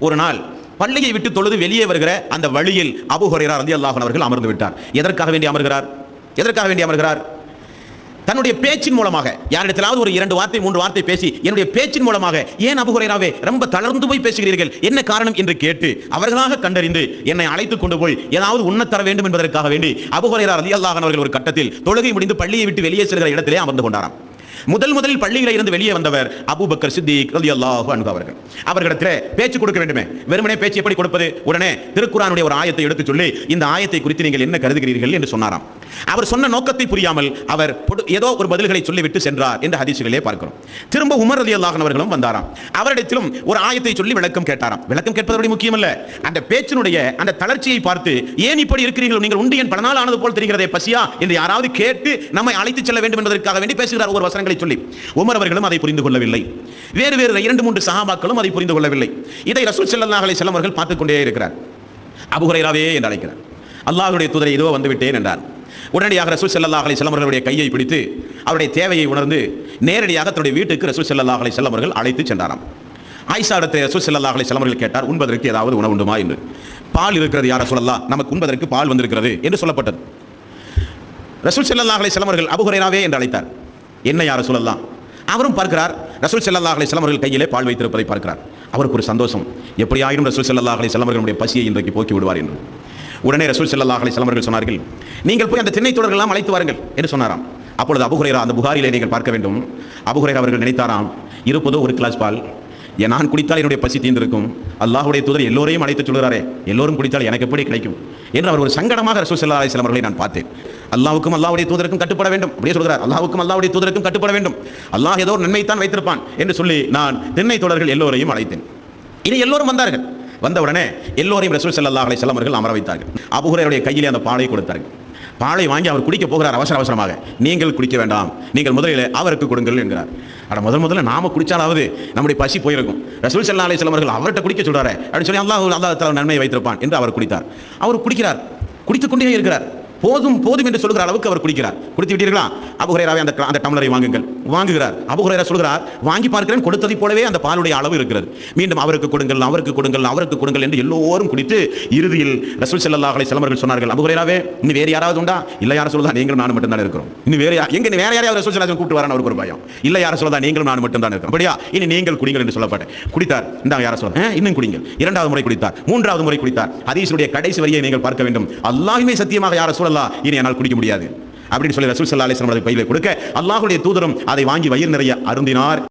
ஒரு நாள் பள்ளியை விட்டு தொழுது வெளியே வருகிற அந்த வழியில் அபு ஹுரைரா அல்லாஹன் அவர்கள் அமர்ந்து விட்டார். எதற்காக வேண்டி அமர்கிறார்? எதற்காக வேண்டி அமர்கிறார்? தன்னுடைய பேச்சின் மூலமாக யாரிடத்திலாவது ஒரு இரண்டு வார்த்தை மூன்று வார்த்தை பேசி என்னுடைய பேச்சின் மூலமாக ஏன் அபுகுரைராவே ரொம்ப தளர்ந்து போய் பேசுகிறீர்கள்? என்ன காரணம் என்று கேட்டு அவர்களாக கண்டறிந்து என்னை அழைத்துக் கொண்டு போய் ஏதாவது உண்ணத் தர வேண்டும் என்பதற்காக வேண்டி அபுகுரைரா அல்லாஹன் அவர்கள் ஒரு கட்டத்தில் தொழுகை முடிந்து பள்ளியை விட்டு வெளியே செல்கிற இடத்திலே அமர்ந்து கொண்டாராம். முதல் முதலில் பள்ளியில இருந்து வெளியே வந்தவர் அபுபக்கர் சித்திக் ரலி அல்லாஹு அன்பு அவர்கள். அவர்களிடத்தில் பேச்சு கொடுக்க வேண்டுமே. வெறுமனே பேச்சு எப்படி கொடுப்பது? உடனே திருக்குறானுடைய ஒரு ஆயத்தை எடுத்து சொல்லி இந்த ஆயத்தை குறித்து நீங்கள் என்ன கருதுகிறீர்கள் என்று சொன்னாராம். அவர் சொன்ன நோக்கத்தை புரியாமல் அவர் ஏதோ ஒரு பதில்களை சொல்லிவிட்டு சென்றார் என்று ஹதீசுகளே பார்க்கிறோம். திரும்ப உமர் ரலியல்லாஹு அவர்களும் வந்தாராம். அவரிடத்திலும் ஒரு ஆயத்தை சொல்லி விளக்கம் கேட்டாராம். விளக்கம் கேட்பதோடு முக்கியமல்ல அந்த பேச்சினுடைய அந்த தளர்ச்சியை பார்த்து ஏன் இப்படி இருக்கிறீர்கள்? நீங்கள் உண்டு என் பல நாள் ஆனது போல் தெரிகிறதே பசியா? என்று யாராவது கேட்டு நம்மை அழைத்துச் செல்ல வேண்டும் என்பதற்காக வேண்டி பேசுகிறார் ஒரு வசனங்கள் சொல்லி உமர் அவர்களும் அதை புரிந்து கொள்ளவில்லை. வேறு வேறு இரண்டு மூன்று சஹாபாக்களும் அதை புரிந்து கொள்ளவில்லை. இதை ரசூல் செல்லல்லா அலைஹி வஸல்லம் அவர்கள் பார்த்துக் கொண்டே இருக்கிறார். அபுகுரைராவே என்று அழைக்கிறார். அல்லாஹுடைய தூதரை இதோ வந்துவிட்டேன் என்றார். உடனடியாக ரசூல் செல்லல்லா அலைஹி வஸல்லம் அவர்களுடைய கையை பிடித்து அவருடைய தேவையை உணர்ந்து நேரடியாக தன்னுடைய வீட்டுக்கு ரசூல் செல்லல்லா அலைஹி வஸல்லம் அவர்கள் அழைத்து சென்றாராம். ஆயிஷா இடத்தை ரசூல் செல்லல்லா அலைஹி வஸல்லம் அவர்கள் கேட்டார் உண்பதற்கு ஏதாவது உணவு உண்டுமா? என்று. பால் இருக்கிறது யார சொல்லலாம் நமக்கு உண்பதற்கு பால் வந்திருக்கிறது என்று சொல்லப்பட்டது. ரசூல் செல்லல்லா அலைஹி வஸல்லம் அவர்கள் என்று அழைத்தார். என்ன யார சொல்லலாம்? அவரும் பார்க்கிறார். ரசூல் செல்லல்லா அலி வஸல்லம் கையிலே பால் வைத்திருப்பதை பார்க்கிறார். அவருக்கு ஒரு சந்தோஷம். எப்படியாயினும் ரசூல் செல்லல்லா அலி வஸல்லம் பசியை இன்றைக்கு போக்கி விடுவார் என்று. உடனே ரசூல் செல்லல்லா அலி வஸல்லம் சொன்னார்கள் நீங்கள் போய் அந்த திண்ணை தொடர்கள் அழைத்து வாருங்கள் என்று சொன்னாராம். அப்பொழுது அபுகுரேரா அந்த புகாரிலே நீங்கள் பார்க்க வேண்டும். அபுகுரேரா அவர்கள் நினைத்தாராம் இருப்பதோ ஒரு கிளாஸ் பால். ஏன் நான் குடித்தால் என்னுடைய பசி தீர்ந்திருக்கும். அல்லாஹுடைய தூதர் எல்லோரையும் அழைத்து சொல்கிறாரே. எல்லோரும் குடித்தால் எனக்கு எப்படி கிடைக்கும்? என்று அவர் ஒரு சங்கடமாக ரசூல் செல்லா அலைஹி அவர்களை நான் பார்த்தேன். அல்லாவுக்கும் அல்லாவுடைய தூதருக்கும் கட்டுப்பட வேண்டும். அப்படியே சொல்கிறார். அல்லாவுக்கும் அல்லாவுடைய தூதருக்கும் கட்டுப்பட வேண்டும். அல்லாஹ் ஏதோ ஒரு நன்மைத்தான் வைத்திருப்பான் என்று சொல்லி நான் திண்ணை தொடர்கள் எல்லோரையும் அழைத்தேன். இனி எல்லோரும் வந்தார்கள். வந்தவுடனே எல்லோரையும் ரசூல் ஸல்லல்லாஹு அலை வஸல்லம் அவர்கள் அமர வைத்தார்கள். அபுகுரையுடைய கையிலே அந்த பாலை கொடுத்தார்கள். பாலை வாங்கி அவர் குடிக்க போகிறார் அவசர அவசரமாக. நீங்கள் குடிக்க வேண்டாம். நீங்கள் முதலில் அவருக்கு கொடுங்கள் என்கிறார். ஆனால் முதல் முதல்ல நாம குடிச்சாலாவது நம்முடைய பசி போயிருக்கும். ரசூல் ஸல்லல்லாஹு அலைஹி அவர்கள் அவர்கிட்ட குடிக்க சொல்றாரு. அப்படின்னு சொல்லி அல்லாஹ் அல்லாஹ் தஆலா நன்மை வைத்திருப்பான் என்று அவர் குடித்தார். அவர் குடிக்கிறார். குடித்துக் கொண்டே இருக்கிறார். போதும் போதும் என்று சொல்கிற அளவுக்கு அவர் குடிக்கிறார். குடித்து விட்டீர்களா அபுஹுரைராவே அந்த அந்த டம்ளரை வாங்குங்கள். வாங்குகிறார். அபுஹுரைரா சொல்கிறார் வாங்கி பார்க்கிறேன் கொடுத்ததை போலவே அந்த பாலுடைய அளவு இருக்கிறது. மீண்டும் அவருக்கு கொடுங்கள் அவருக்கு கொடுங்கள் அவருக்கு கொடுங்கள் என்று எல்லோரும் குடித்து இறுதியில் ரசூல் செல்லல்லாஹலை அலைஹி சொன்னார்கள் அபுஹுரைராவே இன்னும் வேறு யாராவது உண்டா? இல்லை யாரும் சொல்லுதா நீங்களும் நானும் மட்டும் தான் இருக்கிறோம். இன்னும் வேறு யா- எங்க வேற யாரையாவது ரசூல் செல்லாஜன் கூப்பிட்டு வரேன் அவருக்கு ஒரு பயம். இல்லை யாரும் சொல்லுதா நீங்களும் நானும் மட்டும் தான் இருக்கிறோம். அப்படியா? இனி நீங்கள் குடிங்கள் என்று சொல்லப்பட்டேன் குடித்தார். இந்தாங்க யார சொல்ல இன்னும் குடிங்கள். இரண்டாவது முறை குடித்தார். மூன்றாவது முறை குடித்தார். ஹதீஸுடைய கடைசி வரியை நீங்கள் பார்க்க வேண்டும். அல்லாஹ்வே சத்தியமாக யாரை சொல்லலாம் இனி என்னால் குடிக்க முடியாது. அப்படின்னு சொல்லி ரசூல் ஸல்லல்லாஹு அலைஹி வஸல்லம் அவர்கள் கொடுக்க அல்லாஹுடைய தூதரும் அதை வாங்கி வயிறு நிறைய அருந்தினார்.